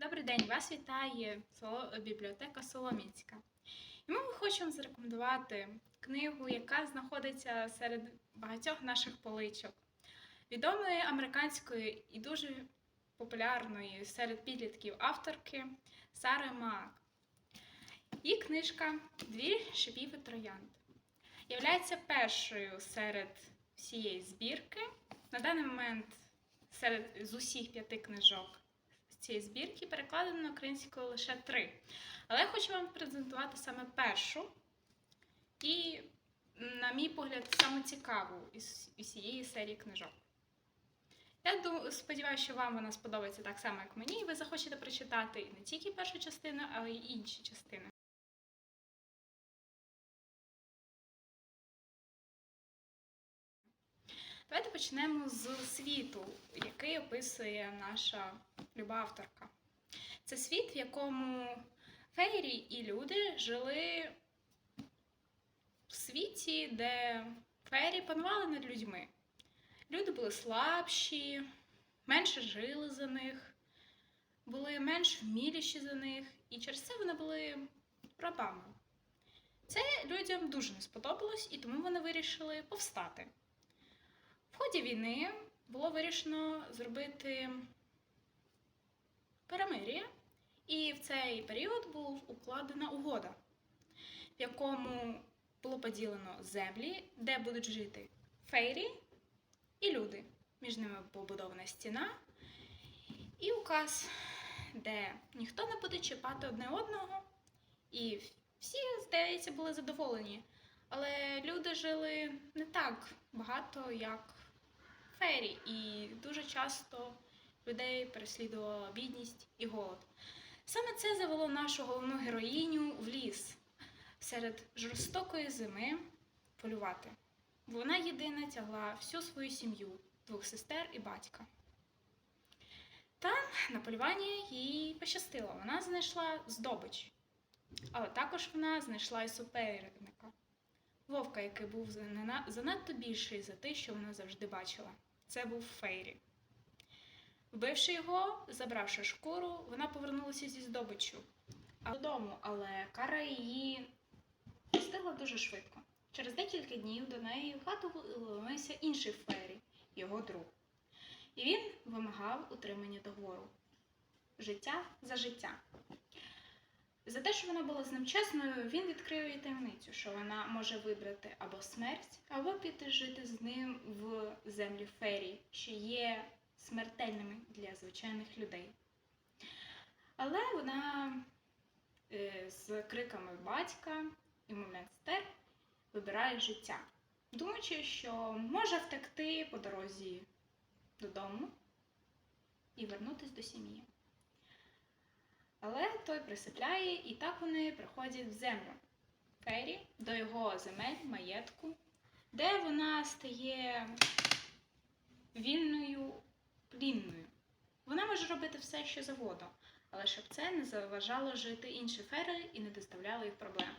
Добрий день, вас вітає бібліотека Соломінська. І ми хочемо зарекомендувати книгу, яка знаходиться серед багатьох наших поличок, відомої американської і дуже популярної серед підлітків авторки Сари Маак. Її книжка Дві шипів і троянд являється першою серед всієї збірки. На даний момент серед з усіх п'яти книжок цієї збірки перекладено українською лише три. Але я хочу вам презентувати саме першу і, на мій погляд, саме цікаву із усієї серії книжок. Я сподіваюся, що вам вона сподобається так само, як мені, і ви захочете прочитати не тільки першу частину, але й інші частини. Давайте почнемо з світу, який описує наша люба авторка. Це світ, в якому фейрі і люди жили в світі, де фейрі панували над людьми. Люди були слабші, менше жили за них, були менш вміліші за них, і через це вони були рабами. Це людям дуже не сподобалось, і тому вони вирішили повстати. Ході війни було вирішено зробити перемир'я, і в цей період була укладена угода, в якому було поділено землі, де будуть жити фейрі і люди. Між ними побудована стіна і указ, де ніхто не буде чіпати одне одного, і всі, здається, були задоволені. Але люди жили не так багато, як фері, і дуже часто людей переслідувала бідність і голод. Саме це завело нашу головну героїню в ліс серед жорстокої зими полювати. Вона єдина тягла всю свою сім'ю, двох сестер і батька. Там на полюванні їй пощастило. Вона знайшла здобич, але також вона знайшла і суперника вовка, який був занадто більший за те, що вона завжди бачила. Це був Фейрі. Вбивши його, забравши шкуру, вона повернулася зі здобиччю додому, але кара її встигла дуже швидко. Через декілька днів до неї в хату вломився інший Фейрі, його друг. І він вимагав утримання договору. Життя за життя. За те, що вона була з ним чесною, він відкрив їй таємницю, що вона може вибрати або смерть, або піти жити з ним в землі ферії, що є смертельними для звичайних людей. Але вона е, з криками батька і сестер вибирає життя, думаючи, що може втекти по дорозі додому і вернутися до сім'ї. Але той присипляє, і так вони приходять в землю Фері до його земель, маєтку, де вона стає вільною плінною. Вона може робити все, що завгодно, але щоб це не заважало жити інші фери і не доставляло їх проблем.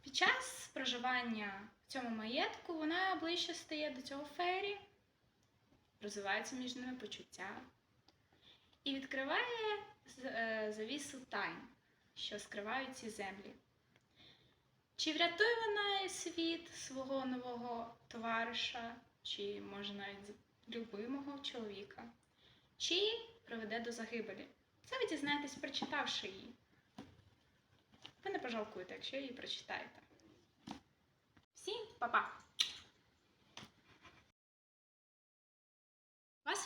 Під час проживання в цьому маєтку вона ближче стає до цього фері, розвиваються між ними почуття і відкриває е, завісу тайн, що скривають ці землі. Чи врятує вона світ свого нового товариша, чи може навіть любимого чоловіка, чи приведе до загибелі? Це ви дізнаєтесь, прочитавши її. Ви не пожалкуєте, якщо її прочитаєте. Всім па-па!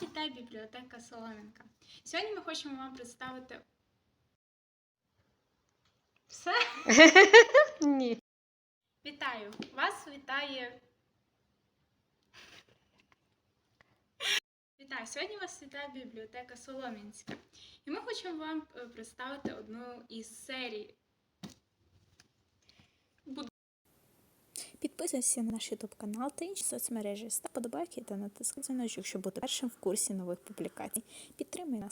Вас вітає бібліотека Соломінка. Сьогодні ми хочемо вам представити все. Ні. Вітаю! Вас вітає. Вітаю! Сьогодні вас вітає бібліотека Соломінська. І ми хочемо вам е, представити одну із серій. Підписуйся на наш YouTube канал та інші соцмережі, став подобайки та натискай дзвіночок, щоб бути першим в курсі нових публікацій. Підтримуй нас.